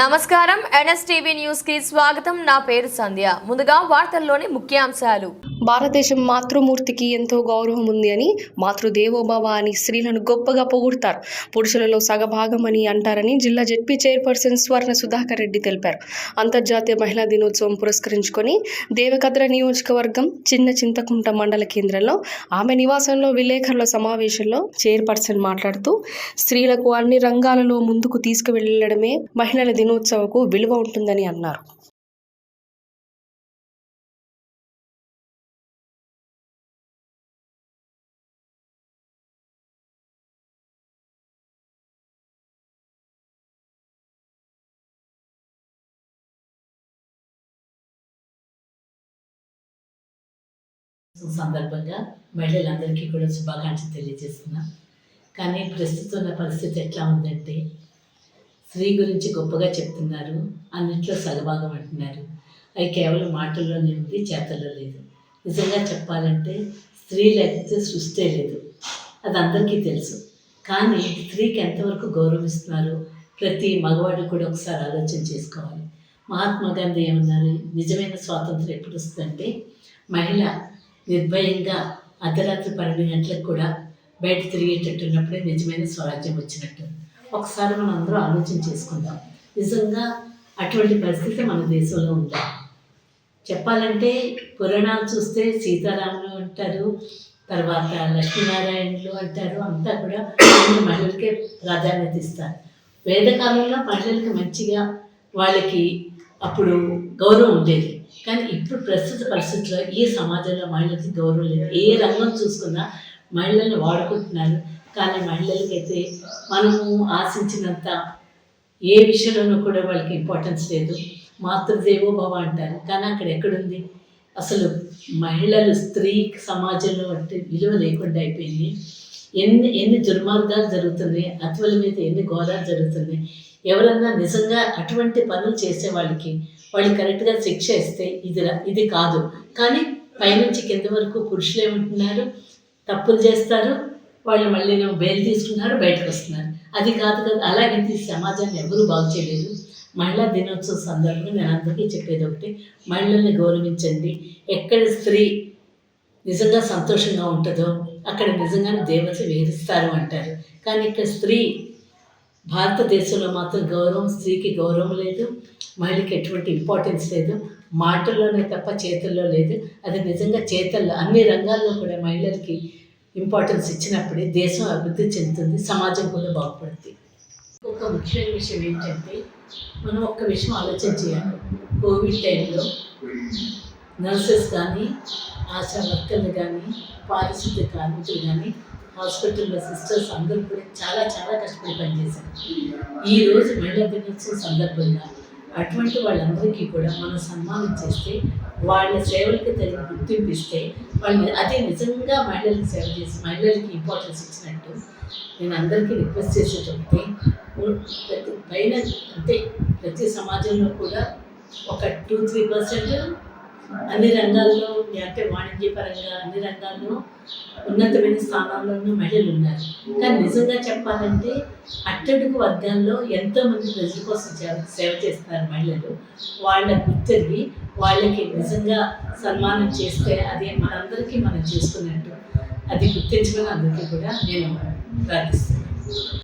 నమస్కారం. ఎన్ఎస్టీవీ న్యూస్కి స్వాగతం. నా పేరు సంధ్య. ముందుగా వార్తల్లోని ముఖ్యాంశాలు. భారతదేశం మాతృమూర్తికి ఎంతో గౌరవం ఉంది అని మాతృదేవోభవ అని స్త్రీలను గొప్పగా పొగుడతారు. పురుషులలో సగభాగం అని అంటారని జిల్లా జెడ్పీ చైర్పర్సన్ స్వర్ణ సుధాకర్ రెడ్డి తెలిపారు. అంతర్జాతీయ మహిళా దినోత్సవం పురస్కరించుకొని దేవకద్ర నియోజకవర్గం చిన్న చింతకుంట మండల కేంద్రంలో ఆమె నివాసంలో విలేకరుల సమావేశంలో చైర్పర్సన్ మాట్లాడుతూ స్త్రీలకు అన్ని రంగాలలో ముందుకు తీసుకువెళ్ళడమే మహిళల దినోత్సవకు విలువ ఉంటుందని అన్నారు. సందర్భంగా మహిళలందరికీ కూడా శుభాకాంక్షలు తెలియజేస్తున్నాం. కానీ ప్రస్తుతం ఉన్న పరిస్థితి ఎట్లా ఉందంటే స్త్రీ గురించి గొప్పగా చెప్తున్నారు. అన్నింట్లో సగభాగం అంటున్నారు. అవి కేవలం మాటల్లోనే ఉంది చేతల్లో లేదు. నిజంగా చెప్పాలంటే స్త్రీ లేకపోతే సృష్టే లేదు. అది అందరికీ తెలుసు. కానీ స్త్రీకి ఎంతవరకు గౌరవిస్తున్నారు ప్రతి మగవాడు కూడా ఒకసారి ఆలోచన చేసుకోవాలి. మహాత్మా గాంధీ ఏమన్నారు? నిజమైన స్వాతంత్రం ఎప్పుడు వస్తుందంటే మహిళ నిర్భయంగా అర్ధరాత్రి పన్నెండు గంటలకు కూడా బయట తిరిగేటట్టున్నప్పుడే నిజమైన స్వరాజ్యం వచ్చినట్టు. ఒకసారి మనం అందరూ ఆలోచన చేసుకుందాం. నిజంగా అటువంటి పరిస్థితి మన దేశంలో ఉందా చెప్పాలంటే పురాణాలు చూస్తే సీతారాములు అంటారు తర్వాత లక్ష్మీనారాయణులు అంటారు అంతా కూడా మహిళలకే ప్రాధాన్యత ఇస్తారు. వేదకాలంలో మహిళలకి మంచిగా వాళ్ళకి అప్పుడు గౌరవం ఉండేది. కానీ ఇప్పుడు ప్రస్తుత పరిస్థితుల్లో ఈ సమాజంలో మహిళలకి గౌరవం లేదు. ఏ రంగం చూసుకున్నా మహిళల్ని వాడుకుంటున్నారు కానీ మహిళలకైతే మనము ఆశించినంత ఏ విషయంలోనూ కూడా వాళ్ళకి ఇంపార్టెన్స్ లేదు. మాతృదేవో భవ అంటారు. కానీ అక్కడ ఎక్కడుంది? అసలు మహిళలు స్త్రీ సమాజంలో అంటే విలువ లేకుండా అయిపోయింది. ఎన్ని ఎన్ని దుర్మార్గాలు జరుగుతున్నాయి అతువుల మీద ఎన్ని ఘోరాలు జరుగుతున్నాయి. ఎవరన్నా నిజంగా అటువంటి పనులు చేసే వాళ్ళకి వాళ్ళు కరెక్ట్గా శిక్ష ఇస్తే ఇది ఇది కాదు. కానీ పైనుంచి కింద వరకు పురుషులు ఏమంటున్నారు? తప్పులు చేస్తారు. వాళ్ళు మళ్ళీ నేను బెయిల్ తీసుకున్నారు బయటకు వస్తున్నారు. అది కాదు కదా అలాగే ఈ సమాజాన్ని ఎవరూ బాగు చేయలేదు. మహిళా దినోత్సవం సందర్భంగా నేను అందరికీ చెప్పేది ఒకటి మహిళల్ని గౌరవించండి. ఎక్కడ స్త్రీ నిజంగా సంతోషంగా ఉంటుందో అక్కడ నిజంగానే దేవత వేధిస్తారు అంటారు. కానీ ఇక్కడ స్త్రీ భారతదేశంలో మాత్రం గౌరవం స్త్రీకి గౌరవం లేదు మహిళకి ఎటువంటి ఇంపార్టెన్స్ లేదు మాటల్లోనే తప్ప చేతుల్లో లేదు. అది నిజంగా చేతల్లో అన్ని రంగాల్లో కూడా మహిళలకి ఇంపార్టెన్స్ ఇచ్చినప్పుడే దేశం అభివృద్ధి చెందుతుంది సమాజం కూడా బాగుపడుతుంది. ఒక ముఖ్యమైన విషయం ఏంటంటే మనం ఒక్క విషయం ఆలోచన చేయాలి. కోవిడ్ టైంలో నర్సెస్ కానీ ఆశా వర్కర్లు కానీ పారిశుద్ధ్య కార్మికులు కానీ హాస్పిటల్లో సిస్టర్స్ అందరూ కూడా చాలా చాలా కష్టపడి పనిచేశారు. ఈరోజు మహిళా దినోత్సవం సందర్భంగా అటువంటి వాళ్ళందరికీ కూడా మనం సన్మానం చేస్తే వాళ్ళ సేవలకి తగిన గుర్తింపు ఇస్తే వాళ్ళని అదే నిజంగా మహిళలకు సేవ చేసి మహిళలకి ఇంపార్టెన్స్ ఇచ్చినట్టు నేను అందరికీ రిక్వెస్ట్ చేసేది ప్రతి పైన అంటే ప్రతి సమాజంలో కూడా ఒక టూ త్రీ పర్సెంట్ అన్ని రంగాల్లో అంటే వాణిజ్యపరంగా అన్ని రంగాల్లో ఉన్నతమైన స్థానాల్లోనూ మహిళలు ఉన్నారు. కానీ నిజంగా చెప్పాలంటే అట్టడుగు వర్గాల్లో ఎంతో మంది ప్రజల కోసం సేవ చేస్తారు చేస్తున్నారు మహిళలు. వాళ్ళ గుర్తిరిగి వాళ్ళకి నిజంగా సన్మానం చేస్తే అది మనందరికీ మనం చేసుకున్నట్టు అది గుర్తించమని అందరికీ కూడా నేను ప్రార్థిస్తున్నాను.